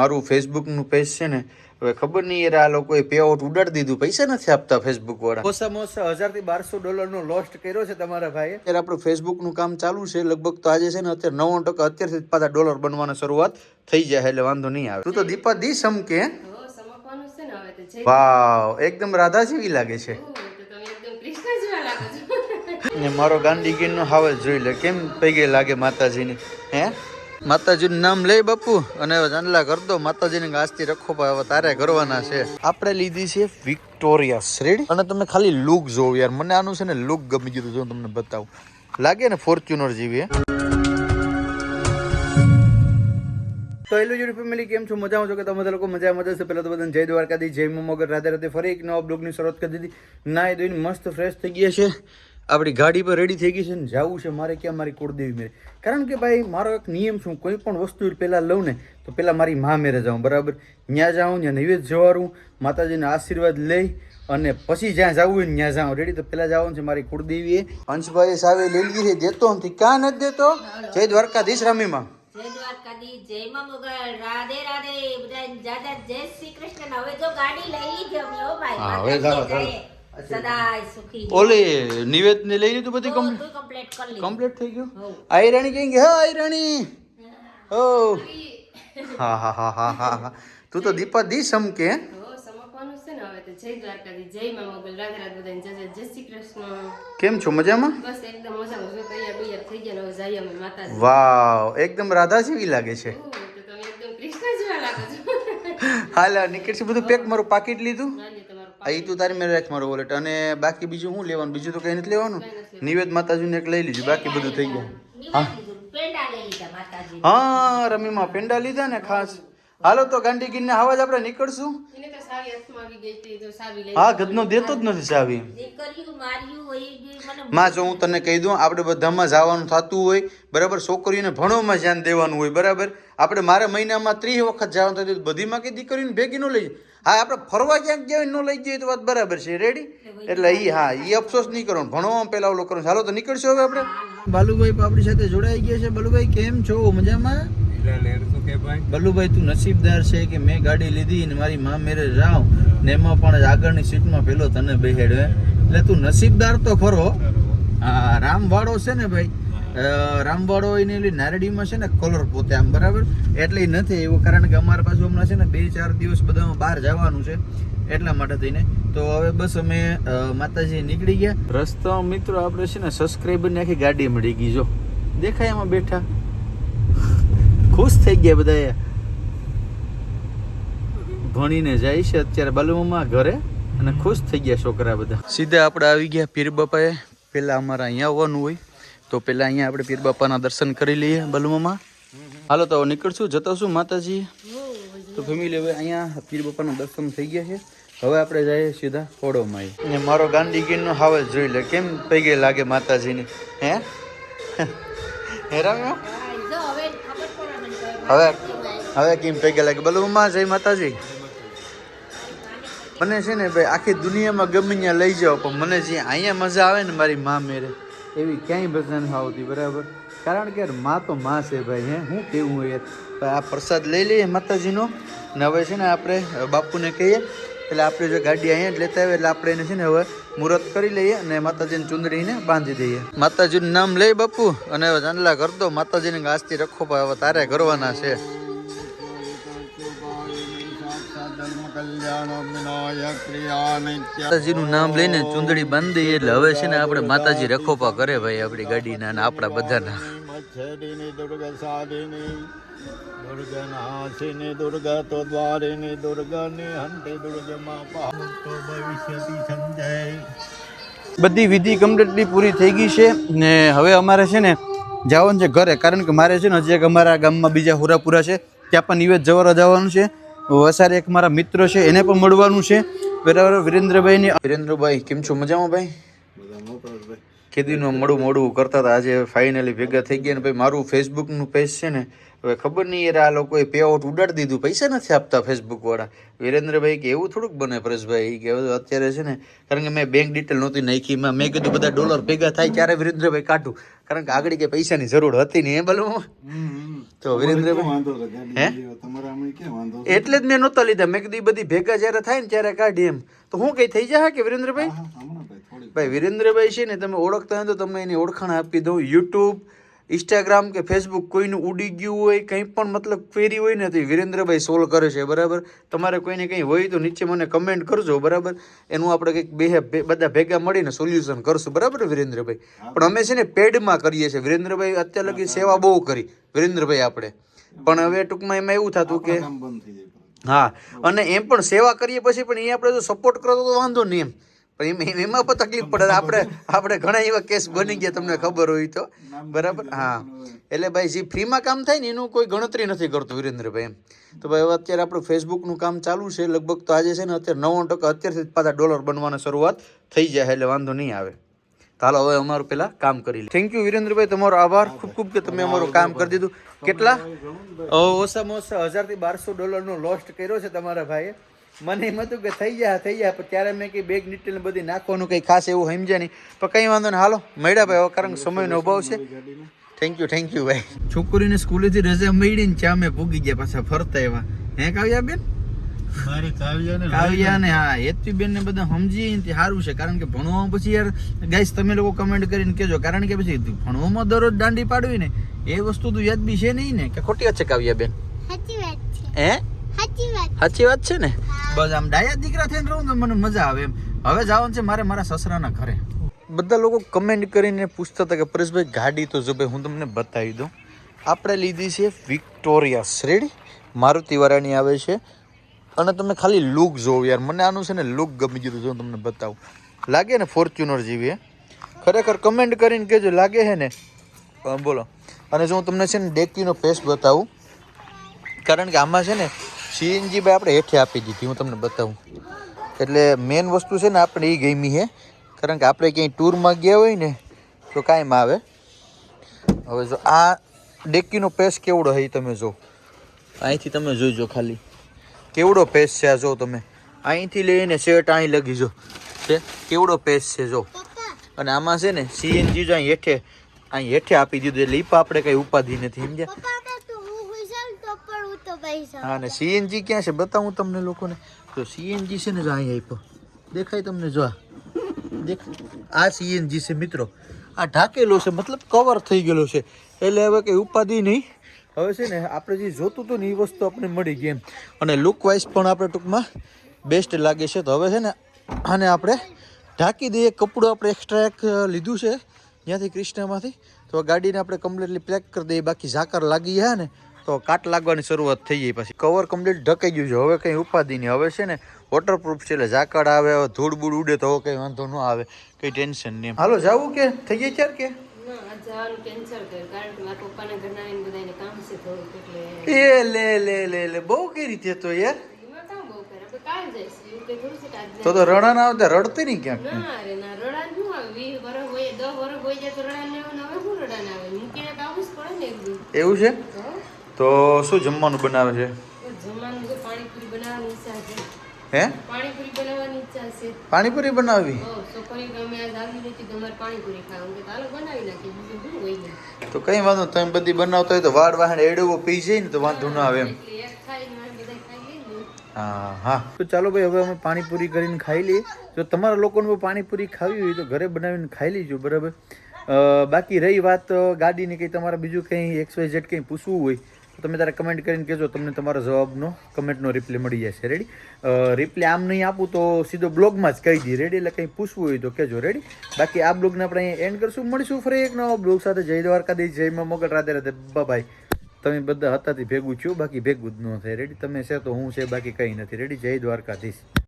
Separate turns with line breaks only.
મારું ફેસબુકનું પેજ છે ને હવે ખબર નહીં યાર આ લોકોએ પે આઉટ ઉડાડી દીધું. પૈસા નથી આપતા ફેસબુક વાળા ઓછા હજારથી બારસો ડોલર નો લોસ્ટ કર્યો છે તમારા ભાઈ અત્યારે આપણું ફેસબુકનું કામ ચાલુ છે. લગભગ તો આજે છે ને અત્યારે નવ્વાણું ટકા અત્યારથી પાછા ડોલર બનવાની શરૂઆત થઈ જાય એટલે વાંધો નહીં આવે. તું તો દીપા દી સમકે. હે?
હો, સમકવાનું છે ને હવે તો જઈ
વાવ એકદમ રાધા જેવી લાગે છે.
ઓહ, તો તમે એકદમ કૃષ્ણ જેવા લાગો છો.
ને મારો ગાંડી ગીરનો હાવલ જોઈ લે. કેમ પૈગે લાગે માતાજીની? હે? માતાજીનું નામ લઈ બાપુ. અને જાનલા કરતો માતાજીને આજથી રખો ભાઈ હવે તારે કરવાના છે. આપણે લીધી છે વિક્ટોરિયા રેડી અને તમે ખાલી લુક જોવો યાર. મને આનું છે ને લુક ગમી ગયું જો તમને બતાવું. લાગે ને ફોર્ચ્યુનર જેવી તો હેલો યુટ્યુબ ફેમિલી, કેમ છો? મજા છો કે તમે બધા લોકો? મજા મજા છે? પહેલાં તો બધાને જય દ્વારકાથી જય મગર રાધે રાધે ફરી એક નવા બ્લોગની શરૂઆત કરી દીધી. નાય ધોઈને મસ્ત ફ્રેશ થઈ ગયા છે. આપણી ગાડી પર રેડી થઈ ગઈ છે ને જવું છે મારે ક્યાં મારી કુળદેવી મેરે? કારણ કે ભાઈ મારો એક નિયમ શું કોઈ પણ વસ્તુ પહેલાં લઉં ને તો પહેલાં મારી મા મેરે જાઉં બરાબર? ત્યાં જાઉં ત્યાં નૈવેદ્ય જવારું માતાજીના આશીર્વાદ લઈ અને પછી જ્યાં જવું હોય ત્યાં જાઉં. રેડી તો પહેલાં જવાનું છે મારી કુળદેવીએ. અંશભાઈ સાવે લઈ લીધી છે દેતો નથી કાં નથી દેતો? જય દ્વારકાધીશ રમીમાં.
જય દ્વારકાધીશ જય મા મોગલ રાધે રાધે બધા જય શ્રી કૃષ્ણ. હવે જો ગાડી લઈ જ ભાઈ
હા, હવે
જય. સદાય સુખી
ઓલે નિવેદ ને લઈ લીધું બધી કમ
બધું કમ્પ્લીટ
કમ્પ્લીટ થઈ ગયું. આયરાણી કઈ હા આયરાણી? હો. હા હા હા હા હા હા. તું તો દીપા દી સમકે. કેમ છો? મજામાં? વાવ એકદમ રાધા જેવી લાગે છે. હાલ નીકળશે બધું. પેક મારું પાકીટ લીધું. આ એ તું તારી મેરે રાખ મારો વોલેટ અને બાકી બીજું શું લેવાનું? બીજું તો કઈ નથી લેવાનું? નિવેદ માતાજીને એક લઈ લીધું. બાકી બધું થઈ ગયું.
હા. પેંડા લઈ લીધા માતાજી
હા રમીમાં પેંડા લીધા ને ખાસ. હાલો તો ગાંડી ગીરને હવાજ આપણે નીકળશું.
એને તો સાવી હાથમાં આવી ગઈ હતી તો સાવી લઈ
હા ગદનો દેતો જ નથી
સાવી. એ
માં જો હું તને કહી દઉં આપણે બધામાં જવાનું થતું હોય બરાબર? છોકરીઓને ભણવામાં ધ્યાન દેવાનું હોય બરાબર? આપણે મારે મહિનામાં ત્રીસ વખત જવાનું થતું હોય, બધીમાં કે દીકરીઓને ભેગી ન લઈ હા આપણે ફરવા ક્યાંક ગયા ન લઈ જઈએ તો વાત બરાબર છે. રેડી એટલે ઈ હા એ અફસોસ નહીં કરવાનો ભણવામાં પહેલા ઓલો કરવાનું ચાલો તો નીકળશો હવે આપણે. બાલુભાઈ આપણી સાથે જોડાઈ ગયા છે. બાલુભાઈ કેમ છો? મજામાં? બલુભાઈ તું નસીબદાર છે કે મેં ગાડી લીધી ને મારી મા મેરે જાઉં ને એમાં પણ આગળની સીટમાં પેલો તને બેહેડ્યો એટલે તું નસીબદાર તો ખરો. હા રામવાડો છે ને ભાઈ? રામવાડો એની એટલે નારડીમાં છે ને કલર પોતે આમ બરાબર? એટલે નથી એવું કારણ કે અમારા પાસે હમણાં છે ને બે ચાર દિવસ બધામાં બહાર જવાનું છે એટલા માટે થઈને. તો હવે બસ અમે માતાજી નીકળી ગયા. રસ્તો મિત્રો આપણે છે ને સબસ્ક્રાઈબરની આખી ગાડી મળી ગઈ જો. દેખાય એમાં બેઠા. ખુશ થઈ ગયા બધા ભણીને જાય છે અત્યારે બલમમાં ઘરે અને ખુશ થઈ ગયા છોકરા બધા. સીધા આપણે આવી ગયા પીર બાપાએ. પેલા અમારા અહીંયા આવવાનું હોય તો પેલા અહીંયા આપણે પીર બાપાના દર્શન કરી લઈએ બલમમાં. હાલો તો હવે નીકળશું, જતો છું માતાજી? તો ફેમિલી હવે અહીંયા પીર બાપાના દર્શન થઈ ગયા છે. હવે આપણે જઈએ સીધા ખોડોમાં આવી. ને મારો ગાંડી ગીરનો હાવલ જોઈ લે, કેમ પૈગે લાગે માતાજીની? હે? હે રામ્યો
હવે
હવે કેમ પૈગે લાગે? ઉમા જય માતાજી. મને છે ને ભાઈ, આખી દુનિયામાં ગમે ત્યાં લઈ જાઓ, પણ મને જે અહીંયા મજા આવે ને મારી મા મેરે, એવી ક્યાંય મજા નથી આવતી, બરાબર? કારણ કે માં તો મા છે ભાઈ, હે? હું કેવું હોય આ પ્રસાદ લઈ લઈએ માતાજીનો, ને હવે છે ને આપણે બાપુને કહીએ એટલે આપણે જો ગાડી અહીંયા જ લેતા આવે એટલે આપણે એને છે ને હવે મુહૂર્ત કરી લઈએ અને માતાજીની ચુંદડીને બાંધી દઈએ. માતાજીનું નામ લઈ બાપુ, અને હવે જાનલા કર દો. માતાજીને આજથી રખો હવે તારે કરવાના છે. માતાજીનું નામ લઈને ચુંદડી બાંધી એટલે હવે છે ને આપણે માતાજી રખોપા કરે ભાઈ આપણી ગાડીના અને આપણા બધાના.
મચ્છરિણી દુર્ગા તો દ્વારિણી દુર્ગાની હંતે દુર્ગમાં
બધી વિધિ કમ્પ્લીટલી પૂરી થઈ ગઈ છે ને હવે અમારે છે ને જવાનું છે ઘરે, કારણ કે મારે છે ને હજી એક અમારા ગામમાં બીજા હુરાપુરા છે, ત્યાં પણ નિવેદ જવા જવાનું છે. વસારે એક મારા મિત્ર છે, એને પણ મળવાનું છે. બરાબર વિરેન્દ્રભાઈ ની વિરેન્દ્રભાઈ, કેમ છો? મજામાં ભાઈ? કીધું મોડું મોડું કરતા હતા. આજે ફાઇનલી ભેગા થઈ ગયા ને ભાઈ મારું ફેસબુકનું પેજ છે ને હવે ખબર નહીં યાર આ લોકોએ પે આઉટ ઉડાડી દીધું. પૈસા નથી આપતા ફેસબુક વાળા વિરેન્દ્રભાઈ કે એવું થોડુંક બને પરેશભાઈ? કે અત્યારે છે ને કારણ કે મેં બેંક ડિટેલ નહોતી નાખી. મેં મેં કીધું બધા ડોલર ભેગા થાય ત્યારે વિરેન્દ્રભાઈ કાઢું. કારણ કે આગળ કે પૈસાની જરૂર હતી નહીં એ બોલું. તો વિરેન્દ્રભાઈ હે? એટલે જ મેં નહોતા લીધા. મેં કીધું બધી ભેગા જ્યારે થાય ને ત્યારે કાઢી એમ. તો હું કઈ થઈ જાય કે વિરેન્દ્રભાઈ?
ભાઈ
વિરેન્દ્રભાઈ છે ને તમે ઓળખતા હોય તો તમે એની ઓળખાણ આપી દો. યુટ્યુબ ઇન્સ્ટાગ્રામ કે ફેસબુક કોઈનું ઉડી ગયું હોય કંઈ પણ મતલબ ક્વેરી હોય ને તો વિરેન્દ્રભાઈ સોલ્વ કરે છે બરાબર? તમારે કોઈને કંઈ હોય તો નીચે મને કમેન્ટ કરજો બરાબર? એનું આપણે કંઈક બે બધા ભેગા મળીને સોલ્યુશન કરશું બરાબર વિરેન્દ્રભાઈ? પણ અમે છે ને પેડમાં કરીએ છીએ. વિરેન્દ્રભાઈ અત્યાર લગી સેવા બહુ કરી વિરેન્દ્રભાઈ આપણે. પણ હવે ટૂંકમાં એમાં એવું થતું કે. હા અને એમ પણ સેવા કરીએ પછી પણ એ આપણે જો સપોર્ટ કરો તો વાંધો નહીં એમ. પણ એમ પણ તકલીફ પડે. આપણે આપણે ઘણા એવા કેસ બની ગયા તમને ખબર હોય તો. બરાબર? હા. એટલે ભાઈ જે ફ્રીમાં કામ થાય ને એનું કોઈ ગણતરી નથી કરતું વિરેન્દ્રભાઈ એમ. તો ભાઈ હવે અત્યારે આપણું ફેસબુકનું કામ ચાલુ છે. લગભગ તો આજે છે ને અત્યારે નવ્વાણું ટકા અત્યારથી પાછા ડોલર બનવાની શરૂઆત થઈ જાય એટલે વાંધો નહીં આવે. ચાલો હવે અમારું પેલા કામ કરી લે થેન્ક યુ વિરેન્દ્રભાઈ તમારો આભાર. ખૂબ ખૂબ કે તમે અમારું કામ કરી દીધું. કેટલા? ઓછામાં ઓછા હજારથી બારસો ડોલરનો લોસ્ટ કર્યો છે તમારા ભાઈએ. મને એમ હતું કે થઈ જાય થઈ જાય પણ ત્યારે મેં કંઈ બેગ ડિટેલ ને બધી નાખવાનું કંઈ ખાસ એવું સમજ્યા નહીં. પણ કંઈ વાંધો નહીં હાલો મળ્યા ભાઈ હવે કારણ કે સમયનો અભાવ છે. થેન્ક યુ થેન્ક યુ ભાઈ. છોકરીને સ્કૂલેથી રજા મળી ને ચા મેં ભૂગી ગયા પાછા ફરતા એવા. હે કાવ્યા બેન કાવ્યા ને હા હેતવી બેન ને બધા સમજી ને સારું છે. કારણ કે ભણવામાં પછી યાર ગાઈસ તમે લોકો કમેન્ટ કરીને કહેજો. કારણ કે પછી ભણવામાં દરરોજ દાંડી પાડવી ને એ વસ્તુ તો યાદ બી છે નહીં ને? કે ખોટી વાત છે કાવ્યા બેન
સાચી વાત છે.
હે?
સાચી વાત
છે. ને? બસ આમ ડાયા દીકરા થઈને રહું તો મને મજા આવે એમ. હવે જવાનું છે મારે મારા સસરાના ઘરે. બધા લોકો કમેન્ટ કરીને પૂછતા હતા કે પરેશભાઈ ગાડી તો જો ભાઈ હું તમને બતાવી દઉં. આપણે લીધી છે વિક્ટોરિયા શ્રેડી મારુતિ વાળાની આવે છે. અને તમે ખાલી લુક જોવો યાર. મને આનું છે ને લુક ગમી ગયું જો હું તમને બતાવું. લાગે ને ફોર્ચ્યુનર જેવી હે? ખરેખર કમેન્ટ કરીને કહેજો લાગે છે ને? બોલો. અને જો હું તમને છે ને ડેકીનો પેસ્ટ બતાવું. કારણ કે આમાં છે ને સીએનજી ભાઈ આપણે હેઠે આપી દીધી, હું તમને બતાવું. એટલે મેન વસ્તુ છે ને આપણે એ ગમી છે કારણ કે આપણે ક્યાંય ટૂરમાં ગયા હોય ને, તો કાંઈમ આવે. હવે જો આ ડેકીનો પેસ કેવડો હે તમે જો. અહીંથી તમે જોઈજો ખાલી. કેવડો પેસ છે આ જો તમે. અહીંથી લઈને શેટ અહીં લગી જો. છે? કેવડો પેસ છે જો. અને આમાં છે ને સીએનજી જો અહીં હેઠે અહીં હેઠે આપી દીધું, એટલે ઈપા આપણે કંઈ ઉપાધિ નથી, સમજ્યા
પપ્પા આપણે તો હું હોઈ જાઉં તો પણ હું તો પૈસા
હા ને સીએનજી ક્યાં છે? બતાવું તમને લોકોને. તો સીએનજી છે ને અહીં આપ્યો. દેખાય તમને, જો દેખ, આ સીએનજી છે, મિત્રો. આ ઢાકેલો છે, મતલબ કવર થઈ ગયેલો છે. એટલે હવે કંઈ ઉપાધિ નહીં. હવે છે ને, આપણે જે જોતું હતું ને એ વસ્તુ આપણે મળી ગઈ એમ. અને લુક વાઇઝ પણ આપણે ટૂંકમાં બેસ્ટ લાગે છે. તો હવે છે ને, આને આપણે ઢાંકી દઈએ. કપડું આપણે એક્સ્ટ્રા એક લીધું છે ત્યાંથી ક્રિષ્નામાંથી તો ગાડીને આપણે કમ્પ્લીટલી પેક કરી દઈએ. બાકી ઝાકર લાગી જાય ને તો કાટ લાગવાની શરૂઆત થઈ ગઈ પછી. કવર કમ્પ્લીટ ઢકાઈ ગયું છે. હવે કંઈ ઉપાધિ નહીં. હવે છે ને વોટરપ્રૂફ છે એટલે ઝાકળ આવે હવે ધૂળ બૂળ ઉડે તો કંઈ વાંધો ન આવે. કંઈ ટેન્શન નહીં હાલો જાવું કે? થઈ જાય ચાર કે? એ લે લે લે લે. બહુ કઈ રીતે તો યાર? તો તો રણા ના આવતા? રડતી નહીં ક્યાંક?
રડા રડા રડા
એવું છે?
તો
શું જમવાનું બનાવે છે? હે?
પાણીપુરી
બનાવવી? તો કઈ વાંધો. તમે બધી બનાવતા હોય તો વાડ વાહણ એડવો પી જાય ને તો વાંધો ના આવે એમ. હા હા. તો ચાલો ભાઈ હવે અમે પાણીપુરી કરીને ખાઈ લઈએ. જો તમારા લોકોને પણ પાણીપુરી ખાવી હોય તો ઘરે બનાવીને ખાઈ લેજો બરાબર? બાકી રહી વાત ગાડીની કંઈ તમારે બીજું કંઈ એક્સ વાય ઝેડ કંઈ પૂછવું હોય તમે તારે કમેન્ટ કરીને કહેજો, તમને તમારા જવાબનો કમેન્ટનો રિપ્લે મળી જશે. રેડી રિપ્લે આમ નહીં આપું તો સીધો બ્લોગમાં જ કહી દઈએ. રેડી એટલે કંઈ પૂછવું હોય તો કહેજો. રેડી બાકી આ બ્લોગને આપણે અહીં એન્ડ કરશું. મળીશું ફરી એક નવા બ્લોગ સાથે. જય દ્વારકાધીશ દઈ જયમાં મોગલ. રાધે રાધે. બાય તમે બધા હતાથી ભેગું છું બાકી ભેગું જ ન થાય. રેડી તમે છે તો હું છે, બાકી કંઈ નથી. રેડી જય દ્વારકાધીશ.